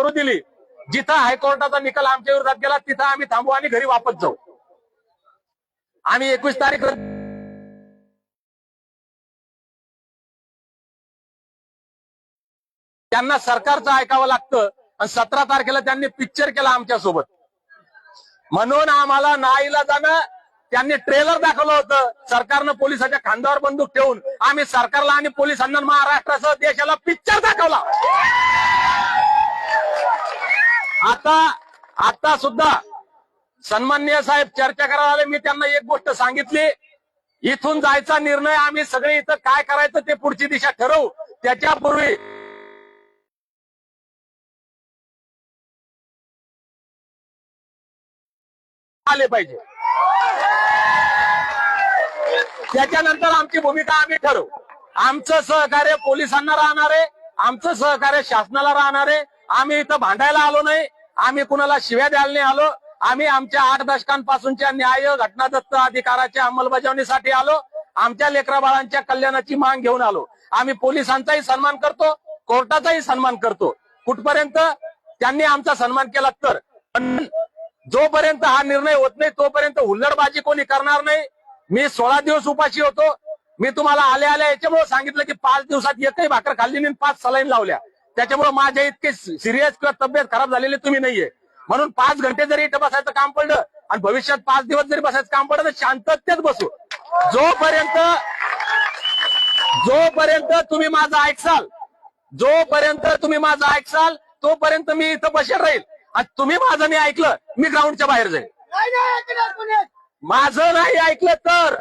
करू दिली. जिथं हायकोर्टाचा निकाल आमच्या विरोधात गेला तिथं आम्ही थांबू आणि घरी वापस जाऊ. आम्ही एकवीस तारीख त्यांना सरकारचं ऐकावं लागतं आणि सतरा तारखेला त्यांनी पिक्चर केला आमच्यासोबत म्हणून आम्हाला नाईला जाणं त्यांनी ट्रेलर दाखवलं होतं. सरकारनं पोलिसाच्या खांद्यावर बंदूक ठेवून आम्ही सरकारला आणि पोलिसांना महाराष्ट्रासह देशाला पिक्चर दाखवला. आता आता सुद्धा सन्माननीय साहेब चर्चा करायला आले. मी त्यांना एक गोष्ट सांगितली. इथून जायचा निर्णय आम्ही सगळे इथं काय करायचं ते पुढची दिशा ठरवू. त्याच्यापूर्वी आले पाहिजे. त्याच्यानंतर आमची भूमिका आम्ही ठरवू. आमचं सहकार्य पोलिसांना राहणार आहे. आमचं सहकार्य शासनाला राहणार आहे. आम्ही इथं भांडायला आलो नाही. आम्ही कुणाला शिव्या द्यायला नाही आलो. आम्ही आमच्या आठ दशकांपासूनच्या न्याय घटनादत्त अधिकाराच्या अंमलबजावणीसाठी आलो. आमच्या लेकरा बाळांच्या कल्याणाची मांग घेऊन आलो. आम्ही पोलिसांचाही सन्मान करतो कोर्टाचाही सन्मान करतो. कुठपर्यंत? त्यांनी आमचा सन्मान केला तर. पण जोपर्यंत हा निर्णय होत नाही तोपर्यंत हुल्लडबाजी कोणी करणार नाही. मी सोळा दिवस उपाशी होतो. मी तुम्हाला आल्या आल्या याच्यामुळे सांगितलं की पाच दिवसात एकही भाकर खाल्ली नाही पाच सलाईन लावल्या. त्याच्यामुळे माझ्या इतके सिरियस किंवा तब्येत खराब झालेले तुम्ही नाहीये. म्हणून पाच घंटे जरी इथं बसायचं काम पडलं आणि भविष्यात पाच दिवस जरी बसायचं काम पडलं तर शांततेत बसू. जोपर्यंत जोपर्यंत तुम्ही माझं ऐकसाल जोपर्यंत तुम्ही माझं ऐकसाल तोपर्यंत मी इथं बसेल राहील. आणि तुम्ही माझं नाही ऐकलं मी ग्राउंडच्या बाहेर जाईल. माझं नाही ऐकलं तर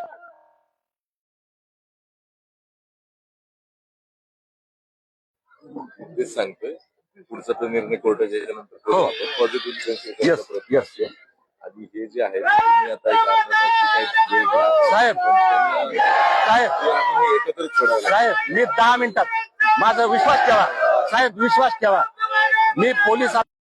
तेच सांगतोय पुढचा तो निर्णय कोर्टाच्या याच्यानंतर करू हो. आपण. पॉझिटिव्ह येस येस येस आणि हे जे आहे तुम्ही आता एक अर्धा तास जे काही वेळ घ्या. साहेब साहेब ते आपण हे एकत्रच सोडावं लागेल. साहेब मी दहा मिनिटात माझा विश्वास ठेवा साहेब विश्वास ठेवा मी पोलीस